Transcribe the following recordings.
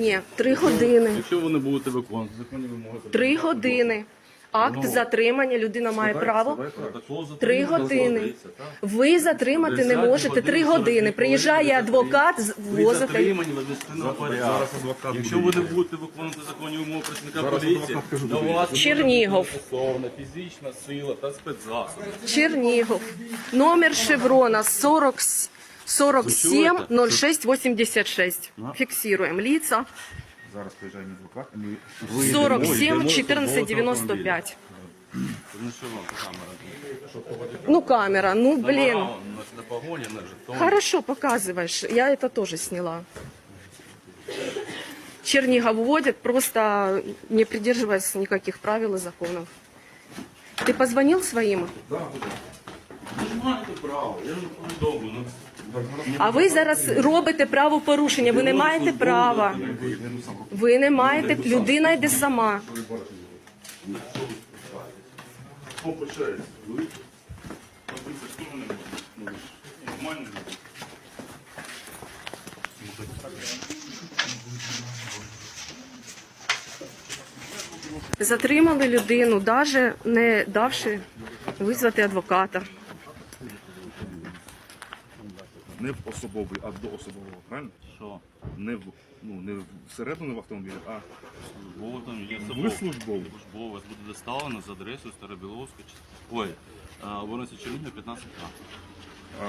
Ні, три години. Якщо ви не будете виконувати законні вимоги, то Три години. Акт затримання людина має право. Три години. так? Ви затримати не можете три години. Приїжджає адвокат, з- Ви возите. затримані в адміністративному порядку. адвокат Якщо ви не будете виконувати законні вимоги працівника Зараз поліції, адвокат кажу, вас Чернігов. застосована фізична сила та спецзасоби. Чернігов. Номер шеврона 40, 47 06 86. Фіксуємо. Лица Зараз приїжджає мій адвокат, і ми 47 14 95. Ну що вам камера? Ну, камера, ну, блин. Номера, он, на погоні, на жетон. Хорошо, показываешь. Я это тоже сняла. Чернигов вводит, просто не придерживаясь никаких правил и законов. Ты позвонил своим? Ви ж маєте право, я ж повідомлю. Ну, А ви зараз робите правопорушення. Ви не маєте права. Ви не маєте. Людина йде сама. Що почається? Ви? Ну, що вони можуть? Ну, ви ж нормально. Затримали людину, навіть не давши визвати адвоката. Не в особовий, а до особового, правильно? Що? Не в ну не всередину в автомобілі, а Службово там є ви собою. службовий. Службово вас буде доставлено за адресою Старобіловська. Ой, Воронця Чернігів 15 а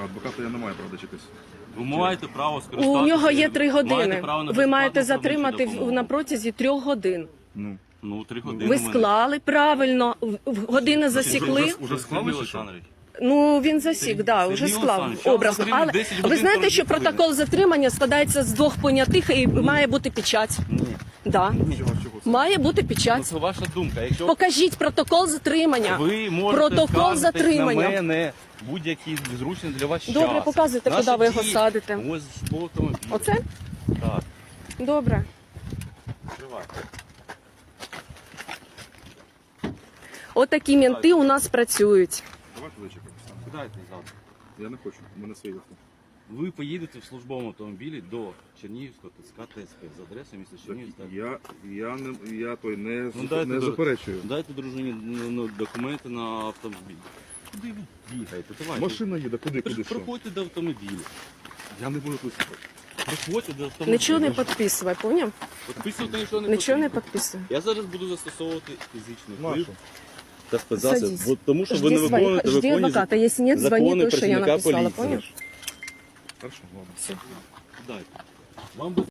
А адвоката я не маю права дочекатися. Ви маєте право скористатися. У нього є три години. Ви маєте затримати в- на протязі трьох годин. Ну Ну, три години. Ви склали правильно, в- в години засікли. вже- уже склали, чи що? Ну він засік, да, вже склав образно. Але ви знаєте, що протокол затримання складається з двох понятих і має бути печать. Ні. Да. Має бути Ну, печать. це ваша думка. Якщо Покажіть протокол затримання. ви можете Протокол затримання. на мене будь-який зручний для вас Добре, час. показуйте, Наші куди ви його дії- садите. Ось по. Оце? Так, Добре. відкривайте. Отакі менти у нас працюють. Давайте зачекатися. Сідайте завтра. Я не хочу, у мене свій авто. Ви поїдете в службовому автомобілі до Чернігівського ТЦК ТСП з адресою міста Чернігів. та- Я, я не я той не, Ну, дайте не заперечую. Дайте дружині ну, ну, документи на автомобіль. Куди ви бігаєте? Давайте. Машина їде, куди, куди ж що? проходьте до автомобіля. Я не буду тут. Проходьте до автомобіля. Нічого не підписувай, поняв? Підписувати нічого не Нічого не потрібно. підписуй. Я зараз буду застосовувати фізичний Нашу. вплив та спецзасіб, Садись. бо тому що ви не виконуєте жди адвоката. Если нет, звони закони той, что я працівника написала, поліції. Хорошо, ладно. Все. Дайте. Вам би